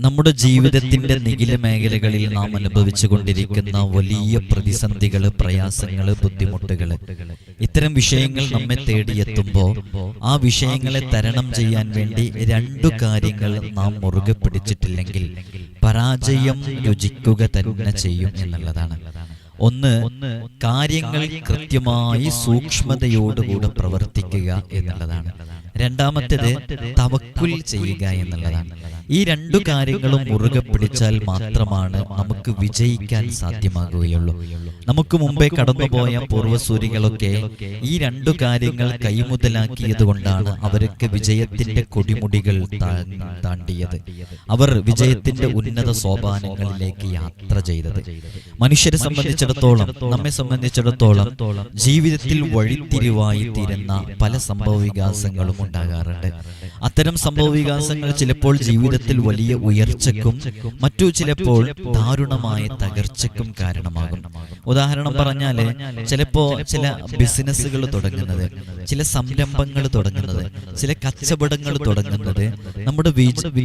നമ്മുടെ ജീവിതത്തിന്റെ നികില മേഖലകളിൽ നാം അനുഭവിച്ചു കൊണ്ടിരിക്കുന്ന വലിയ പ്രതിസന്ധികൾ പ്രയാസങ്ങൾ ബുദ്ധിമുട്ടുകൾ. ഇത്തരം വിഷയങ്ങൾ നമ്മെ തേടിയെത്തുമ്പോൾ ആ വിഷയങ്ങളെ തരണം ചെയ്യാൻ വേണ്ടി രണ്ടു കാര്യങ്ങൾ നാം മുറുകെ പിടിച്ചിട്ടില്ലെങ്കിൽ പരാജയം രുചിക്കുക തന്നെ ചെയ്യും എന്നുള്ളതാണ്. ഒന്ന് കാര്യങ്ങൾ കൃത്യമായി സൂക്ഷ്മതയോടുകൂടെ പ്രവർത്തിക്കുക എന്നുള്ളതാണ്. രണ്ടാമത്തേത് തവക്കുൽ ചെയ്യുക എന്നുള്ളതാണ്. ഈ രണ്ടു കാര്യങ്ങളും മുറുകെ പിടിച്ചാൽ മാത്രമാണ് നമുക്ക് വിജയിക്കാൻ സാധ്യമാകുകയുള്ളൂ. നമുക്ക് മുമ്പേ കടന്നുപോയ പൂർവസൂരികളൊക്കെ ഈ രണ്ടു കാര്യങ്ങൾ കൈമുതലാക്കിയത് കൊണ്ടാണ് അവർക്ക് വിജയത്തിന്റെ കൊടിമുടികൾ താണ്ടിയത്. അവർ വിജയത്തിന്റെ ഉന്നത സോപാനങ്ങളിലേക്ക് യാത്ര ചെയ്തത്. മനുഷ്യരെ സംബന്ധിച്ചിടത്തോളം നമ്മെ സംബന്ധിച്ചിടത്തോളം ജീവിതത്തിൽ വഴിത്തിരിവായി തീരുന്ന പല സംഭവ വികാസങ്ങളും ഉണ്ടാകാറുണ്ട്. അത്തരം സംഭവ വികാസങ്ങൾ ചിലപ്പോൾ ജീവിതത്തിൽ വലിയ ഉയർച്ചക്കും മറ്റു ചിലപ്പോൾ ദാരുണമായ തകർച്ചക്കും കാരണമാകും. ഉദാഹരണം പറഞ്ഞാൽ ചിലപ്പോ ചില ബിസിനസ്സുകൾ തുടങ്ങുന്നത് ചില സംരംഭങ്ങൾ തുടങ്ങുന്നത് ചില കച്ചവടങ്ങൾ തുടങ്ങുന്നത് നമ്മുടെ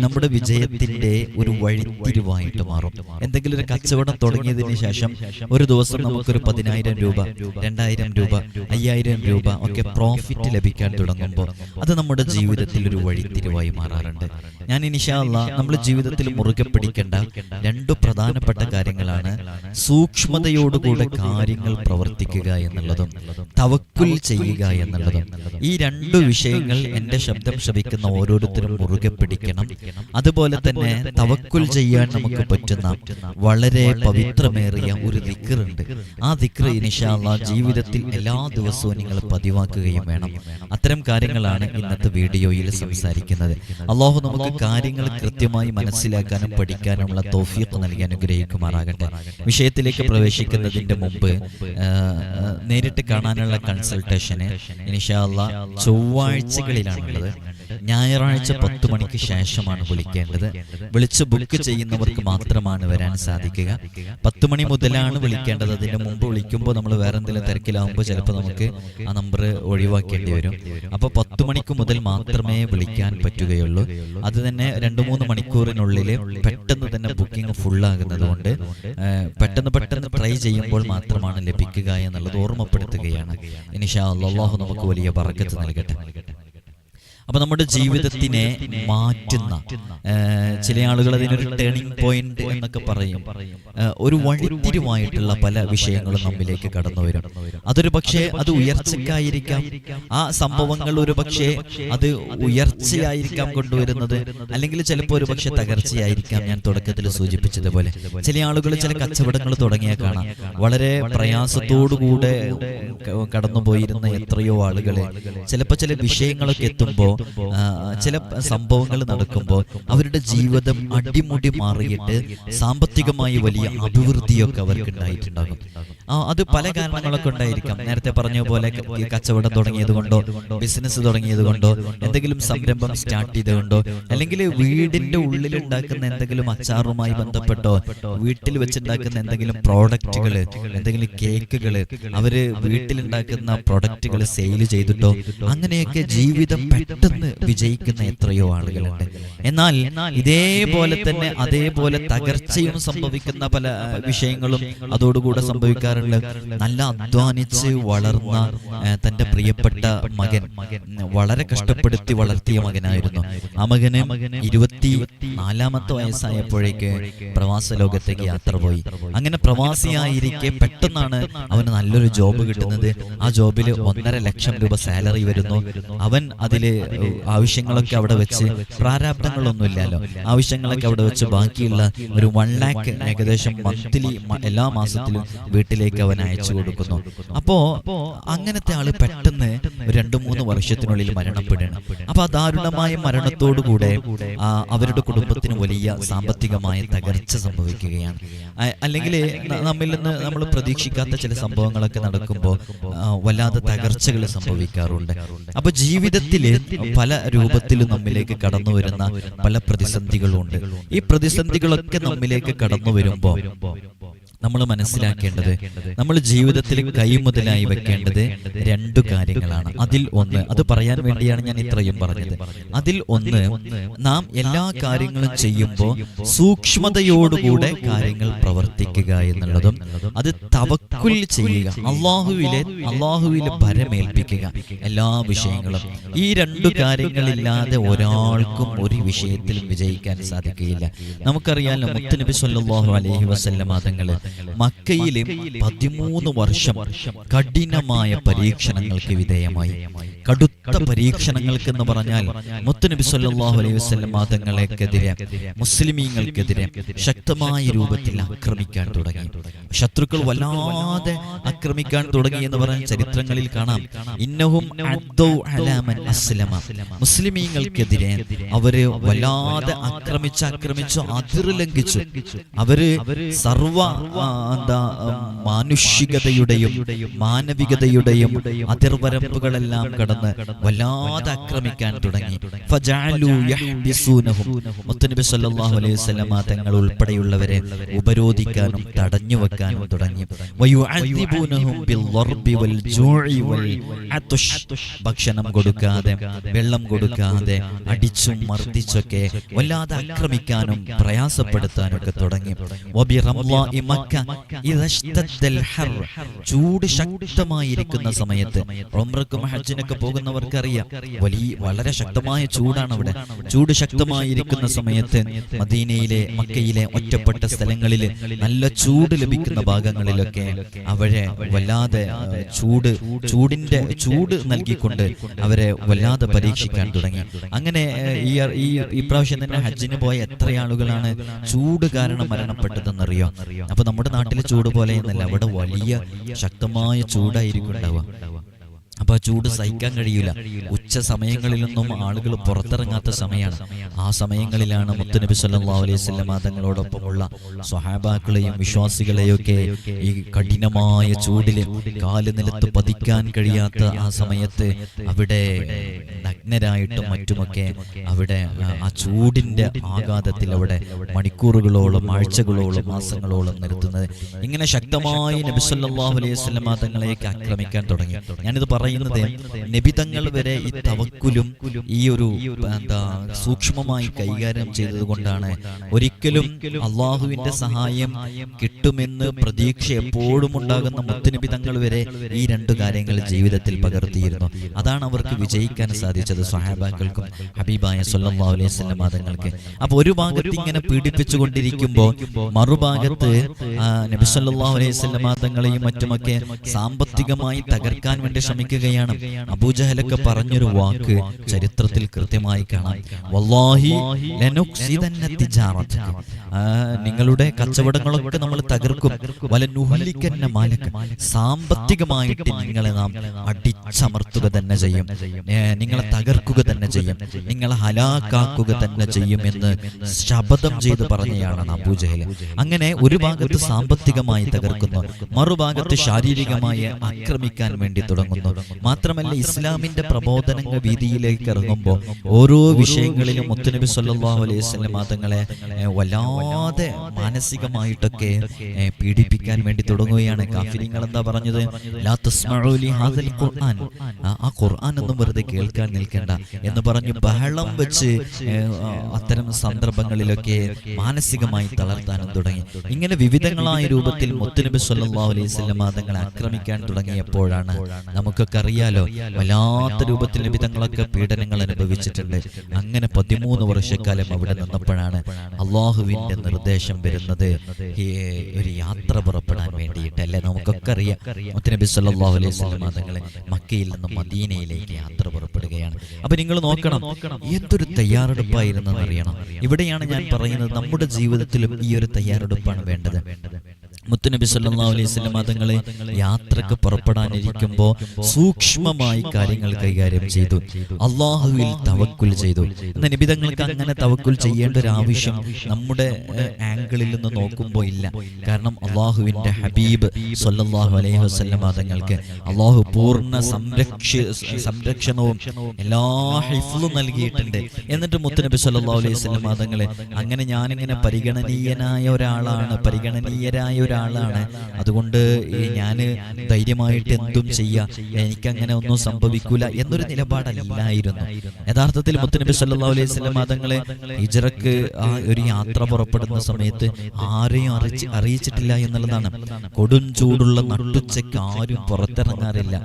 നമ്മുടെ വിജയത്തിന്റെ ഒരു വഴിത്തിരിവായിട്ട് മാറും. എന്തെങ്കിലും ഒരു കച്ചവടം തുടങ്ങിയതിന് ശേഷം ഒരു ദിവസം നമുക്കൊരു പതിനായിരം രൂപ രണ്ടായിരം രൂപ അയ്യായിരം രൂപ ഒക്കെ പ്രോഫിറ്റ് ലഭിക്കാൻ തുടങ്ങുമ്പോൾ അത് നമ്മുടെ ജീവിതത്തിൽ ഒരു വഴിത്തിരിവായി മാറാറുണ്ട്. ഞാൻ ഇനിഷാല്ല നമ്മൾ ജീവിതത്തിൽ മുറുകെ പിടിക്കേണ്ട രണ്ട് പ്രധാനപ്പെട്ട കാര്യങ്ങളാണ് സൂക്ഷ്മതയോടുകൂടെ കാര്യങ്ങൾ പ്രവർത്തിക്കുക എന്നുള്ളതും തവക്കുൽ ചെയ്യുക എന്നുള്ളതും ഈ രണ്ട് വിഷയങ്ങൾ എന്റെ ശബ്ദം ശ്രവിക്കുന്ന ഓരോരുത്തരും മുറുകെ പിടിക്കണം. അതുപോലെ തന്നെ തവക്കുൽ ചെയ്യാൻ നമുക്ക് പറ്റുന്ന വളരെ പവിത്രമേറിയ ഒരു ദിക്റുണ്ട്. ആ ദിക്റ് ഇനിഷാല്ല ജീവിതത്തിൽ എല്ലാ ദിവസവും നിങ്ങൾ പതിവാക്കുകയും വേണം. അത്തരം കാര്യങ്ങളാണ് ഇന്നത്തെ വീഡിയോയിൽ സംസാരിക്കുന്നത്. അള്ളാഹു നമുക്ക് കാര്യങ്ങൾ കൃത്യമായി മനസ്സിലാക്കാനും പഠിക്കാനുമുള്ള തോഫീഖ് നൽകി അനുഗ്രഹിക്കുമാറാകട്ടെ വിഷയത്തിലേക്ക് പ്രവേശിക്കുന്നതിന്റെ മുമ്പ് നേരിട്ട് കാണാനുള്ള കൺസൾട്ടേഷന് ഇനിഷാല്ല ചൊവ്വാഴ്ചകളിലാണുള്ളത്. ഞായറാഴ്ച പത്ത് മണിക്ക് ശേഷമാണ് വിളിക്കേണ്ടത്. വിളിച്ച് ബുക്ക് ചെയ്യുന്നവർക്ക് മാത്രമാണ് വരാൻ സാധിക്കുക. പത്ത് മണി മുതലാണ് വിളിക്കേണ്ടത്. അതിന് മുമ്പ് വിളിക്കുമ്പോൾ നമ്മൾ വേറെ എന്തെങ്കിലും തിരക്കിലാവുമ്പോൾ ചിലപ്പോൾ നമുക്ക് ആ നമ്പർ ഒഴിവാക്കേണ്ടി വരും. അപ്പോൾ പത്ത് മണിക്ക് മുതൽ മാത്രമേ വിളിക്കാൻ പറ്റുകയുള്ളൂ. അത് തന്നെ രണ്ട് മൂന്ന് മണിക്കൂറിനുള്ളിൽ പെട്ടെന്ന് തന്നെ ബുക്കിംഗ് ഫുള്ളാകുന്നത് കൊണ്ട് പെട്ടെന്ന് പെട്ടെന്ന് ട്രൈ ചെയ്യുമ്പോൾ മാത്രമാണ് ലഭിക്കുക എന്നുള്ളത് ഓർമ്മപ്പെടുത്തുകയാണ്. ഇനിഷാ അള്ളാഹു നമുക്ക് വലിയ പറക്കത്ത് നൽകട്ടെ. അപ്പൊ നമ്മുടെ ജീവിതത്തിനെ മാറ്റുന്ന ചില ആളുകൾ അതിനൊരു ടേണിംഗ് പോയിന്റ് എന്നൊക്കെ പറയും. ഒരു വഴിത്തിരിവായിട്ടുള്ള പല വിഷയങ്ങളും നമ്മിലേക്ക് കടന്നു വരും. അതൊരു പക്ഷേ അത് ഉയർച്ചക്കായിരിക്കാം ആ സംഭവങ്ങൾ ഒരു പക്ഷേ അത് ഉയർച്ചയായിരിക്കാം കൊണ്ടുവരുന്നത് അല്ലെങ്കിൽ ചിലപ്പോൾ ഒരു പക്ഷേ തകർച്ചയായിരിക്കാം ഞാൻ തുടക്കത്തിൽ സൂചിപ്പിച്ചതുപോലെ. ചില ആളുകൾ ചില കച്ചവടങ്ങൾ തുടങ്ങിയ കാണാം വളരെ പ്രയാസത്തോടുകൂടെ കടന്നുപോയിരുന്ന എത്രയോ ആളുകളെ ചിലപ്പോൾ ചില വിഷയങ്ങളൊക്കെ എത്തുമ്പോൾ ചില സംഭവങ്ങൾ നടക്കുമ്പോൾ അവരുടെ ജീവിതം അടിമുടി മാറിയിട്ട് സാമ്പത്തികമായി വലിയ അഭിവൃദ്ധിയൊക്കെ അവർക്ക് ഉണ്ടായിട്ടുണ്ടാകും. അത് പല കാരണങ്ങളൊക്കെ ഉണ്ടായിരിക്കാം. നേരത്തെ പറഞ്ഞ പോലെ കച്ചവടം തുടങ്ങിയത് കൊണ്ടോ ബിസിനസ് തുടങ്ങിയത് കൊണ്ടോ എന്തെങ്കിലും സംരംഭം സ്റ്റാർട്ട് ചെയ്തുകൊണ്ടോ അല്ലെങ്കിൽ വീടിന്റെ ഉള്ളിൽ ഉണ്ടാക്കുന്ന എന്തെങ്കിലും അച്ചാറുമായി ബന്ധപ്പെട്ടോ വീട്ടിൽ വെച്ചുണ്ടാക്കുന്ന എന്തെങ്കിലും പ്രോഡക്റ്റുകൾ എന്തെങ്കിലും കേക്കുകൾ അവർ വീട്ടിലുണ്ടാക്കുന്ന പ്രൊഡക്റ്റുകൾ സെയിൽ ചെയ്തിട്ടോ അങ്ങനെയൊക്കെ ജീവിതം പെട്ടെന്ന് വിജയിക്കുന്ന എത്രയോ ആളുകളുണ്ട്. എന്നാൽ ഇതേപോലെ തന്നെ അതേപോലെ തകർച്ചയും സംഭവിക്കുന്ന പല വിഷയങ്ങളും അതോടുകൂടെ സംഭവിക്കാറുണ്ട്. നല്ല അധ്വാനിച്ച് വളർന്ന തന്റെ പ്രിയപ്പെട്ട മകൻ വളരെ കഷ്ടപ്പെടുത്തി വളർത്തിയ മകനായിരുന്നു. ആ മകന് ഇരുപത്തി നാലാമത്തെ വയസ്സായപ്പോഴേക്ക് പ്രവാസ ലോകത്തേക്ക് യാത്ര പോയി. അങ്ങനെ പ്രവാസിയായിരിക്കെ പെട്ടെന്നാണ് അവന് നല്ലൊരു ജോബ് കിട്ടുന്നത്. ആ ജോബിൽ ഒന്നര ലക്ഷം രൂപ സാലറി വരുന്നു. അവൻ അതിൽ ആവശ്യങ്ങളൊക്കെ അവിടെ വെച്ച് പ്രാരാബ്ദങ്ങളൊന്നുമില്ലല്ലോ. ആവശ്യങ്ങളൊക്കെ അവിടെ വെച്ച് ബാക്കിയുള്ള ഒരു വൺ ലാക്ക് ഏകദേശം മന്ത്ലി എല്ലാ മാസത്തിലും വീട്ടിലേക്ക് അവൻ അയച്ചു കൊടുക്കുന്നു. അപ്പോ അങ്ങനത്തെ ആൾ പെട്ടെന്ന് രണ്ടു മൂന്ന് വർഷത്തിനുള്ളിൽ മരണപ്പെടുകയാണ്. അപ്പൊ ആ ദാരുണമായ മരണത്തോടുകൂടെ അവരുടെ കുടുംബത്തിന് വലിയ സാമ്പത്തികമായ തകർച്ച സംഭവിക്കുകയാണ്. അല്ലെങ്കിൽ നമ്മിൽ നിന്ന് നമ്മൾ പ്രതീക്ഷിക്കാത്ത ചില സംഭവങ്ങളൊക്കെ നടക്കുമ്പോൾ വല്ലാതെ തകർച്ചകൾ സംഭവിക്കാറുണ്ട്. അപ്പൊ ജീവിതത്തിൽ പല രൂപത്തിലും നമ്മിലേക്ക് കടന്നു വരുന്ന പല പ്രതിസന്ധികളുണ്ട്. ഈ പ്രതിസന്ധികളൊക്കെ നമ്മിലേക്ക് കടന്നു വരുമ്പോ നമ്മൾ മനസ്സിലാക്കേണ്ടത് നമ്മൾ ജീവിതത്തിൽ കൈമുതലായി വെക്കേണ്ടത് രണ്ടു കാര്യങ്ങളാണ്. അതിൽ ഒന്ന് അത് പറയാൻ വേണ്ടിയാണ് ഞാൻ ഇത്രയും പറഞ്ഞത്. അതിൽ ഒന്ന് നാം എല്ലാ കാര്യങ്ങളും ചെയ്യുമ്പോൾ സൂക്ഷ്മതയോടുകൂടെ കാര്യങ്ങൾ പ്രവർത്തിക്കുക എന്നുള്ളതും അത് തവക്കുൽ ചെയ്യുക. അള്ളാഹുവിലെ അള്ളാഹുവിലെ ഭരമേൽപ്പിക്കുക. എല്ലാ വിഷയങ്ങളും. ഈ രണ്ടു കാര്യങ്ങളില്ലാതെ ഒരാൾക്കും ഒരു വിഷയത്തിലും വിജയിക്കാൻ സാധിക്കുകയില്ല. നമുക്കറിയാലോ മുത്തനബി സല്ലാഹു അലഹി വസല്ലമ തങ്ങൾ മക്കയിലെ പതിമൂന്ന് വർഷം കഠിനമായ പരീക്ഷണങ്ങൾക്ക് വിധേയമായി. കടുത്ത പരീക്ഷണങ്ങൾക്ക് എന്ന് പറഞ്ഞാൽ മുത്തനബി സല്ലാഹു അലൈഹി വസല്ലമ മതങ്ങളെക്കെതിരെ മുസ്ലിമീങ്ങൾക്കെതിരെ ശക്തമായ രൂപത്തിൽ ആക്രമിക്കാൻ തുടങ്ങി. ശത്രുക്കൾ വല്ലാതെ ആക്രമിക്കാൻ തുടങ്ങി എന്ന് പറഞ്ഞ ചരിത്രങ്ങളിൽ കാണാം. ഇന്നഹും അസ്ലമ. മുസ്ലിമീങ്ങൾക്കെതിരെ അവർ വല്ലാതെ ആക്രമിച്ച് ആക്രമിച്ചു അതിർ ലംഘിച്ചു അവർ സർവ മാനുഷികതയുടെയും മാനവികതയുടെയും അതിർവരമ്പുകളെല്ലാം കടന്ന് വല്ലാതെ ആക്രമിക്കാൻ തുടങ്ങി. തങ്ങൾ ഉൾപ്പെടെയുള്ളവരെ ഉപരോധിക്കാനും തടഞ്ഞു വെക്കാനും തുടങ്ങി. ഭക്ഷണം കൊടുക്കാതെ വെള്ളം കൊടുക്കാതെ അടിച്ചും മർദ്ദിച്ചൊക്കെ വല്ലാതെ ആക്രമിക്കാനും പ്രയാസപ്പെടുത്താനും ഒക്കെ തുടങ്ങി മക്ക. ചൂട് ശക്തമായിരിക്കുന്ന സമയത്ത്. ഉംറക്കും ഹജ്ജിനൊക്കെ പോകുന്നവർക്ക് അറിയാം വലിയ വളരെ ശക്തമായ ചൂടാണ് അവിടെ ചൂട് ശക്തമായിരിക്കുന്ന സമയത്ത് മദീനയിലെ മക്കയിലെ ഒറ്റപ്പെട്ട സ്ഥലങ്ങളിൽ നല്ല ചൂട് ലഭിക്കുന്ന ഭാഗങ്ങളിലൊക്കെ അവരെ വല്ലാതെ ചൂട് ചൂടിന്റെ ചൂട് നൽകിക്കൊണ്ട് അവരെ വല്ലാതെ പരീക്ഷിക്കാൻ തുടങ്ങി. അങ്ങനെ ഈ ഈ തന്നെ ഹജ്ജിന് പോയ എത്ര ആളുകളാണ് ചൂട് കാരണം മരണപ്പെട്ടതെന്നറിയോ? അപ്പൊ നമ്മുടെ നാട്ടിലെ ചൂട് പോലെയെന്നല്ല അവിടെ വലിയ ശക്തമായ ചൂടായിരിക്കും ഉണ്ടാവുക. അപ്പൊ ആ ചൂട് സഹിക്കാൻ കഴിയില്ല ഉച്ച സമയങ്ങളിലൊന്നും ആളുകൾ പുറത്തിറങ്ങാത്ത സമയമാണ്. ആ സമയങ്ങളിലാണ് മുത്തുനബി സല്ലാ അലൈഹി വസല്ലമ തങ്ങളോടൊപ്പമുള്ള സ്വഹാബാക്കളെയും വിശ്വാസികളെയും ഒക്കെ ഈ കഠിനമായ ചൂടിൽ കാൽ നിലത്ത് പതിക്കാൻ കഴിയാത്ത ആ സമയത്ത് അവിടെ നഗ്നരായിട്ടും മറ്റുമൊക്കെ അവിടെ ആ- ചൂടിന്റെ ആഘാതത്തിൽ അവിടെ മണിക്കൂറുകളോളം ആഴ്ചകളോളം മാസങ്ങളോളം നിർത്തുന്നത് ഇങ്ങനെ ശക്തമായി നബി സല്ലല്ലാഹു അലൈഹി വസല്ലമ തങ്ങളെയൊക്കെ ആക്രമിക്കാൻ തുടങ്ങി. ഞാനിത് പറയുന്നത് നബിതങ്ങൾ വരെ ഈ തവക്കുലും ഈ ഒരു എന്താ സൂക്ഷ്മമായി കൈകാര്യം ചെയ്തത് കൊണ്ടാണ്. ഒരിക്കലും അള്ളാഹുവിന്റെ സഹായം കിട്ടുമെന്ന് പ്രതീക്ഷ എപ്പോഴും ഉണ്ടാകുന്ന മുത്തുനിബിതങ്ങൾ വരെ ഈ രണ്ടു കാര്യങ്ങൾ ജീവിതത്തിൽ പകർത്തിയിരുന്നു. അതാണ് അവർക്ക് വിജയിക്കാൻ സാധിച്ചത് സഹാബാക്കൾക്കും ഹബീബായ സല്ലല്ലാഹു അലൈഹി വസല്ലം തങ്ങൾക്ക് അപ്പൊ ഒരു ഭാഗത്ത് ഇങ്ങനെ പീഡിപ്പിച്ചുകൊണ്ടിരിക്കുമ്പോൾ മറുഭാഗത്ത് ആ, നബി സല്ലല്ലാഹു അലൈഹി വസല്ലം തങ്ങളെയും മറ്റുമൊക്കെ സാമ്പത്തികമായി തകർക്കാൻ വേണ്ടി ശ്രമിക്കുകയാണ് അബൂജഹലൊക്കെ പറഞ്ഞൊരു വാക്ക് ചരിത്രത്തിൽ കൃത്യമായി കാണാം. വല്ലാഹി നിങ്ങളുടെ കച്ചവടങ്ങളൊക്കെ നമ്മൾ തകർക്കും. സാമ്പത്തികമായിട്ട് നിങ്ങളെ നാം അടിച്ചമർത്തുക തന്നെ ചെയ്യും. നിങ്ങളെ തകർക്കുക തന്നെ ചെയ്യും. നിങ്ങളെ ഹലാക്കാക്കുക തന്നെ ചെയ്യും എന്ന് ശപഥം ചെയ്ത് പറഞ്ഞയാണ് അബൂജഹൽ അങ്ങനെ ഒരു ഭാഗത്ത് സാമ്പത്തികമായി തകർക്കുന്നു. മറുഭാഗത്ത് ശാരീരികമായി ആക്രമിക്കാൻ വേണ്ടി തുടങ്ങുന്നു. മാത്രമല്ല ഇസ്ലാമിന്റെ പ്രബോധനങ്ങൾ വീതിയിലേക്ക് ഇറങ്ങുമ്പോൾ ഓരോ വിഷയങ്ങളിലും മുത്തുനബി സല്ലാഹു അലൈഹി വസല്ലം തങ്ങളെ വല്ലാതെ മാനസികമായിട്ടൊക്കെ പീഡിപ്പിക്കാൻ വേണ്ടി തുടങ്ങുകയാണ് കാഫിരിങ്ങൾ എന്താ പറഞ്ഞത്? ഖുർആൻ. ആ, ഖുർആൻ ഒന്നും വെറുതെ കേൾക്കാൻ നിൽക്കേണ്ട എന്ന് പറഞ്ഞു ബഹളം വെച്ച് അത്തരം സന്ദർഭങ്ങളിലൊക്കെ മാനസികമായി തളർത്താനും തുടങ്ങി. ഇങ്ങനെ വിവിധങ്ങളായ രൂപത്തിൽ മുത്തുനബി സല്ലാഹു അലൈഹി വസല്ലം തങ്ങളെ ആക്രമിക്കാൻ തുടങ്ങിയപ്പോഴാണ് നമുക്കൊക്കെ അറിയാലോ വല്ലാത്ത രൂപത്തിൽ വിധങ്ങളൊക്കെ പീഡനങ്ങൾ അനുഭവിച്ചിട്ടുണ്ട്. അങ്ങനെ പതിമൂന്ന് വർഷക്കാലം അവിടെ നിന്നപ്പോഴാണ് അള്ളാഹുവിന്റെ നിർദ്ദേശം വരുന്നത്. ഈ ഒരു യാത്ര പുറപ്പെടാൻ വേണ്ടിയിട്ട് അല്ലെ നമുക്കൊക്കെ അറിയാം. മുത്തനബി അലൈഹി മക്കയിൽ നിന്ന് മദീനയിലേക്ക് യാത്ര പുറപ്പെടുകയാണ്. അപ്പൊ നിങ്ങൾ നോക്കണം. എന്തൊരു തയ്യാറെടുപ്പായിരുന്നെന്ന് അറിയണം. ഇവിടെയാണ് ഞാൻ പറയുന്നത് നമ്മുടെ ജീവിതത്തിലും ഈ ഒരു തയ്യാറെടുപ്പാണ് വേണ്ടത്. മുത്തുനബി സല്ലാ അലൈഹി മതങ്ങളെ തങ്ങളെ യാത്രയ്ക്ക് പുറപ്പെടാനിരിക്കുമ്പോൾ സൂക്ഷ്മമായി കാര്യങ്ങൾ കൈകാര്യം ചെയ്തു. അള്ളാഹുവിൽ തവക്കുൽ ചെയ്തു. എന്നാൽ നിബിതങ്ങൾക്ക് അങ്ങനെ തവക്കുൽ ചെയ്യേണ്ട ഒരു ആവശ്യം നമ്മുടെ ആംഗിളിൽ നിന്ന് നോക്കുമ്പോ ഇല്ല. കാരണം അള്ളാഹുവിന്റെ ഹബീബ് സല്ലാഹു അലൈഹി വസ്ലം തങ്ങൾക്ക് അള്ളാഹു പൂർണ സംരക്ഷ സംരക്ഷണവും എല്ലാ ഹിഫ്ലും നൽകിയിട്ടുണ്ട്. എന്നിട്ട് മുത്തുനബി സല്ലാ അലൈഹി വസല്ലം തങ്ങളെ അങ്ങനെ ഞാനിങ്ങനെ പരിഗണനീയനായ ഒരാളാണ് പരിഗണനീയരായ ഒരാളാണ്. അതുകൊണ്ട് ഞാൻ ധൈര്യമായിട്ട് എന്തും ചെയ്യാം. എനിക്കങ്ങനെ ഒന്നും സംഭവിക്കൂല എന്നൊരു നിലപാടല്ലായിരുന്നു. യഥാർത്ഥത്തിൽ മുത്തനബി സല്ലാ അലൈഹി വസല്ലം മതങ്ങളെ ഹിജറക്ക് ആ ഒരു യാത്ര പുറപ്പെടുന്ന സമയത്ത് ആരെയും അറിയിച്ച് അറിയിച്ചിട്ടില്ല എന്നുള്ളതാണ്. കൊടും ചൂടുള്ള നട്ടുച്ചയ്ക്ക് ആരും പുറത്തിറങ്ങാറില്ല.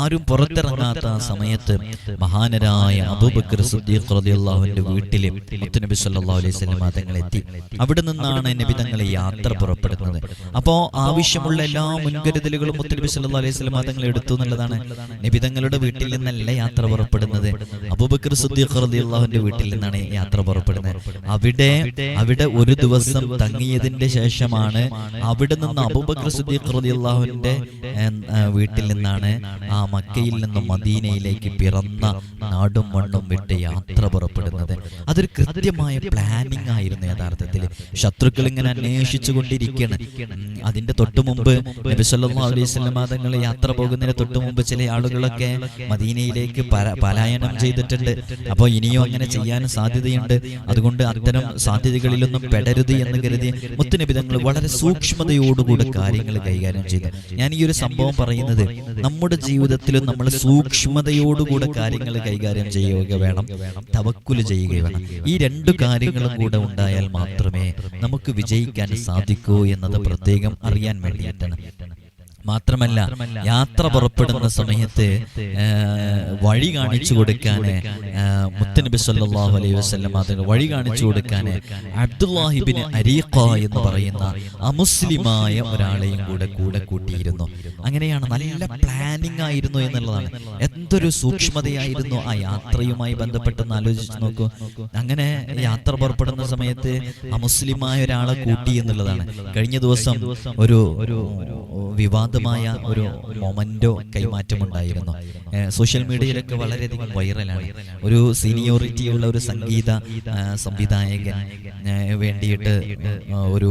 ആരും പുറത്തിറങ്ങാത്ത ആ സമയത്ത് മഹാനരായ അബൂബക്കർ സിദ്ദീഖ് റളിയല്ലാഹുവിന്റെ വീട്ടിൽ മുത്തനബി സല്ലല്ലാഹു അലൈഹി വസല്ലം മതങ്ങൾ എത്തി. അവിടെ നിന്നാണ് നബി തങ്ങളെ യാത്ര പുറപ്പെടുന്നത്. അപ്പോ ആവശ്യമുള്ള എല്ലാ മുൻകരുതലുകളും മുത്തനബി സല്ലല്ലാഹു അലൈഹി വസല്ലം തങ്ങൾ എടുത്തു എന്നുള്ളതാണ് നബി തങ്ങളുടെ വീട്ടിൽ നിന്നല്ല യാത്ര പുറപ്പെടുന്നത്. അബൂബക്കർ സിദ്ദീഖ് റളിയല്ലാഹുവിന്റെ വീട്ടിൽ നിന്നാണ് യാത്ര പുറപ്പെടുന്നത്. അവിടെ അവിടെ ഒരു ദിവസം തങ്ങിയതിന്റെ ശേഷമാണ് അവിടെ നിന്ന് അബൂബക്കർ സിദ്ദീഖ് റളിയല്ലാഹുവിന്റെ വീട്ടിൽ നിന്നാണ് ആ മക്കയിൽ നിന്നും മദീനയിലേക്ക് പിറന്ന നാടും മണ്ണും വിട്ട് യാത്ര പുറപ്പെടുന്നത്. അതൊരു കൃത്യമായ പ്ലാനിങ് ആയിരുന്നു യഥാർത്ഥത്തിൽ. ശത്രുക്കൾ ഇങ്ങനെ അന്വേഷിച്ചു കൊണ്ടിരിക്കുകയാണ്. അതിന്റെ തൊട്ടു മുമ്പ് നബി സല്ലല്ലാഹു അലൈഹി വസല്ലം തങ്ങൾ യാത്ര പോകുന്നതിന് തൊട്ടു മുമ്പ് ചില ആളുകളൊക്കെ മദീനയിലേക്ക് പലായനം ചെയ്തിട്ടുണ്ട്. അപ്പോൾ ഇനിയും അങ്ങനെ ചെയ്യാൻ സാധ്യതയുണ്ട്. അതുകൊണ്ട് അത്തരം സാധ്യതകളിലൊന്നും പെടരുത് എന്ന് കരുതി മുത്തുനബി തങ്ങൾ വളരെ സൂക്ഷ്മതയോടുകൂടി കാര്യങ്ങൾ കൈകാര്യം ചെയ്തു. ഞാൻ ഈ ഒരു സംഭവം പറയുന്നത് നമ്മുടെ ജീവിതത്തിലും നമ്മൾ സൂക്ഷ്മതയോടുകൂടെ കാര്യങ്ങൾ കൈകാര്യം ചെയ്യുക വേണം തവക്കുൽ ചെയ്യുക വേണം. ഈ രണ്ടു കാര്യങ്ങളും കൂടെ ഉണ്ടായാൽ മാത്രമേ നമുക്ക് വിജയിക്കാൻ സാധിക്കൂ എന്നത് പ്രത്യേകം അറിയാൻ വേണ്ടിയിട്ടാണ്. മാത്രമല്ല യാത്ര പുറപ്പെടുന്ന സമയത്ത് വഴി കാണിച്ചു കൊടുക്കാൻ മുത്തനബി സല്ലാഹു അലൈഹി വസ്ലം അതിന് വഴി കാണിച്ചു കൊടുക്കാൻ അബ്ദുല്ലാഹിബിന് അരീഖ എന്ന് പറയുന്ന അമുസ്ലിമായ ഒരാളെയും കൂടെ കൂടെ കൂട്ടിയിരുന്നു. അങ്ങനെയാണ് നല്ല പ്ലാനിങ് ആയിരുന്നു എന്നുള്ളതാണ്. എന്തൊരു സൂക്ഷ്മതയായിരുന്നു ആ യാത്രയുമായി ബന്ധപ്പെട്ടെന്ന് ആലോചിച്ച് നോക്കൂ. അങ്ങനെ യാത്ര പുറപ്പെടുന്ന സമയത്ത് അമുസ്ലിമായ ഒരാളെ കൂട്ടി എന്നുള്ളതാണ്. കഴിഞ്ഞ ദിവസം ഒരു ഒരു വിവാദമായ ഒരു മൊമന്റോ കൈമാറ്റം ഉണ്ടായിരുന്നു സോഷ്യൽ മീഡിയയിലൊക്കെ വളരെയധികം വൈറലാണ്. ഒരു സീനിയോറിറ്റി ഉള്ള ഒരു സംഗീത സംവിധായകൻ വേണ്ടിയിട്ട് ഒരു